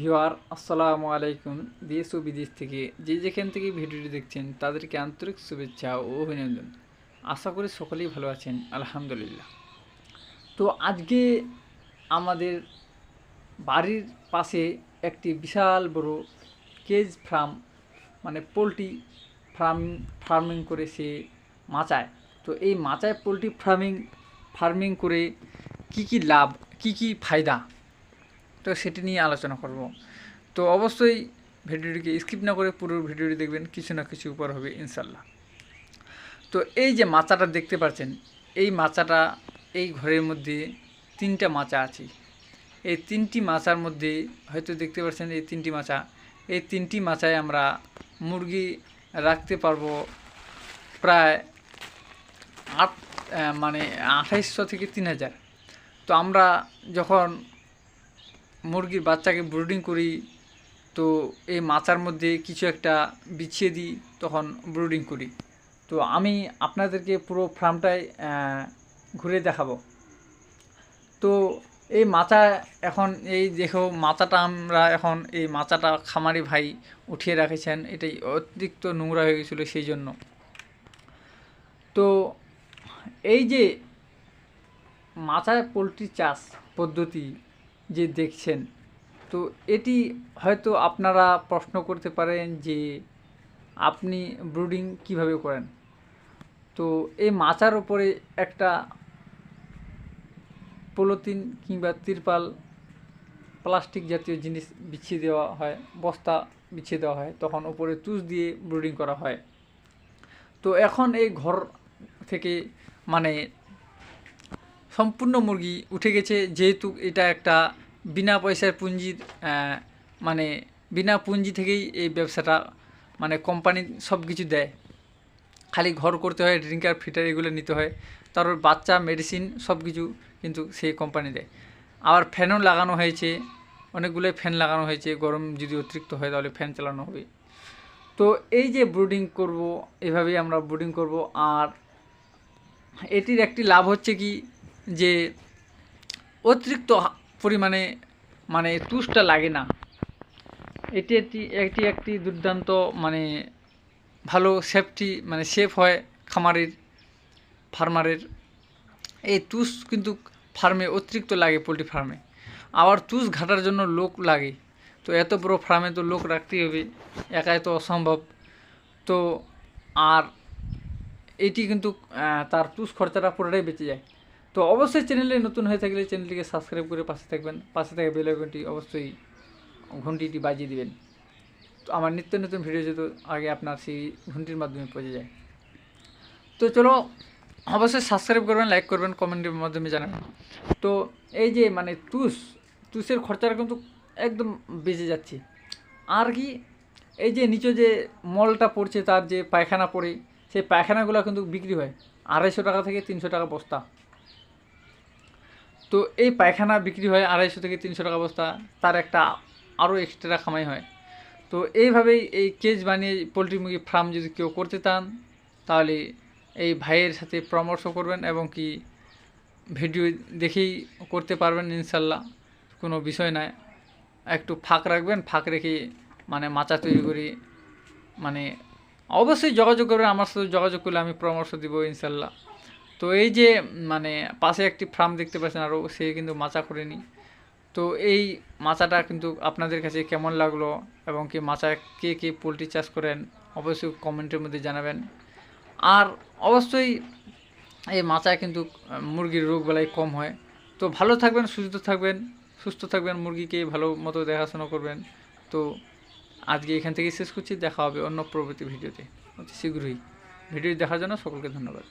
ভিওয়ার আসসালামু আলাইকুম। দেশ ও বিদেশ থেকে যে যেখান থেকে ভিডিওটি দেখছেন, তাদেরকে আন্তরিক শুভেচ্ছা ও অভিনন্দন। আশা করি সকলেই ভালো আছেন, আলহামদুলিল্লাহ। তো আজকে আমাদের বাড়ির পাশে একটি বিশাল বড় কেজ ফার্ম মানে পোলট্রি ফার্ম, ফার্মিং করে সে মাচায়। তো এই মাচায় পোলট্রি ফার্মিং ফার্মিং করে কি কি লাভ, কি কি ফায়দা? তো সেটি নিয়ে আলোচনা করব। তো অবশ্যই ভিডিওটিকে স্কিপ না করে পুরো ভিডিওটি দেখবেন, কিছু না কিছু উপর হবে ইনশাল্লাহ তো এই যে মাচাটা দেখতে পাচ্ছেন, এই মাচাটা, এই ঘরের মধ্যে তিনটা মাচা আছে। এই তিনটি মাচার মধ্যে হয়তো দেখতে পাচ্ছেন এই তিনটি মাচা। এই তিনটি মাচায় আমরা মুরগি রাখতে পারব প্রায় আট মানে আঠাইশশো থেকে তিন হাজার। তো আমরা যখন মুরগির বাচ্চাকে ব্রুডিং করি, তো এই মাচার মধ্যে কিছু একটা বিছিয়ে দিই, তখন ব্রুডিং করি। তো আমি আপনাদেরকে পুরো ফার্মটাই ঘুরে দেখাবো। তো এই মাচা এখন, এই দেখো মাচাটা আমরা এখন, এই মাচাটা খামারি ভাই উঠিয়ে রেখেছেন। এটাই অতিরিক্ত নোংরা হয়ে গেছিল সেই জন্য। তো এই যে মাচায় পোলট্রি চাষ পদ্ধতি যে দেখছেন, তো এটি হয়তো আপনারা প্রশ্ন করতে পারেন যে আপনি ব্রুডিং কীভাবে করেন? তো এই মাচার উপরে একটা পলিথিন কিংবা তিরপাল, প্লাস্টিক জাতীয় জিনিস বিছিয়ে দেওয়া হয়, বস্তা বিছিয়ে দেওয়া হয়, তখন উপরে তুষ দিয়ে ব্রুডিং করা হয়। তো এখন এই ঘর থেকে মানে সম্পূর্ণ মুরগি উঠে গেছে, যেহেতু এটা একটা বিনা পয়সার পুঁজির মানে বিনা পুঁজি থেকেই এই ব্যবসাটা মানে কোম্পানি সব কিছু দেয়। খালি ঘর করতে হয় ড্রিঙ্কার ফিটার এগুলো নিতে হয়। তারপর বাচ্চা মেডিসিন সব কিছু কিন্তু সেই কোম্পানি দেয়। আবার ফ্যানও লাগানো হয়েছে অনেকগুলো ফ্যান লাগানো হয়েছে, গরম যদি অতিরিক্ত হয় তাহলে ফ্যান চালানো হবে। তো এই যে ব্রুডিং করব, এভাবেই আমরা ব্রুডিং করব। আর এটির একটি লাভ হচ্ছে কি যে অতিরিক্ত পরিমাণে মানে তুষটা লাগে না। এটি একটি এটি একটি দুর্দান্ত মানে ভালো সেফটি মানে সেফ হয় খামারের ফার্মারের এই তুষ কিন্তু ফার্মে অতিরিক্ত লাগে পোলট্রি ফার্মে আবার তুষ ঘাটার জন্য লোক লাগে। তো এত বড় ফার্মে তো লোক রাখতেই হবে, একাই তো অসম্ভব। তো আর এটি কিন্তু তার তুষ খরচাটা পুরোটাই বেঁচে যায়। তো অবশ্যই চ্যানেলে নতুন হয়ে থাকলে চ্যানেলটিকে সাবস্ক্রাইব করে পাশে থাকবেন, পাশে থাকা বেল অবশ্যই ঘন্টিটি বাজিয়ে দিবেন। তো আমার নিত্য নতুন ভিডিও যেত আগে আপনার সেই ঘন্টির মাধ্যমে পৌঁছে যায়। তো চলো, অবশ্যই সাবস্ক্রাইব করবেন লাইক করবেন কমেন্টের মাধ্যমে জানাবেন তো এই যে মানে তুষ, তুষের খরচাটা কিন্তু একদম বেঁচে যাচ্ছে। আর কি, এই যে নিচে যে মলটা পড়ছে, তার যে পায়খানা পড়ে, সেই পায়খানাগুলো কিন্তু বিক্রি হয়। আড়াইশো টাকা থেকে তিনশো টাকা বস্তা। তো এই পায়খানা বিক্রি হয় আড়াইশো থেকে তিনশো টাকা বস্তা, তার একটা আরও এক্সট্রা কামাই হয়। তো এইভাবেই এই কেজ বানিয়ে পোলট্রি মুরগি ফার্ম যদি কেউ করতে চান, তাহলে এই ভাইয়ের সাথে পরামর্শ করবেন এবং কি ভিডিও দেখেই করতে পারবেন ইনশাল্লাহ, কোনো বিষয় নয় একটু ফাঁক রাখবেন, ফাঁক রেখে মানে মাচা তৈরি করি। মানে অবশ্যই যোগাযোগ করবেন, আমার সাথে যোগাযোগ করলে আমি পরামর্শ দিব ইনশাল্লাহ। তো এই যে মানে পাশে একটি ফার্ম দেখতে পাচ্ছেন আরও সে কিন্তু মাচা করেনি। তো এই মাচাটা কিন্তু আপনাদের কাছে কেমন লাগল এবং কি মাচা কে কে পোলট্রি চাষ করেন, অবশ্যই কমেন্টের মধ্যে জানাবেন। আর অবশ্যই এই মাচায় কিন্তু মুরগির রোগ বেলায় কম হয়। তো ভালো থাকবেন, সুস্থ থাকবেন সুস্থ থাকবেন, মুরগিকে ভালো মতো দেখাশোনা করবেন। তো আজকে এখান থেকে শেষ করছি, দেখা হবে অন্য পরবর্তী ভিডিওতে। অতি শীঘ্রই। ভিডিও দেখার জন্য সকলকে ধন্যবাদ।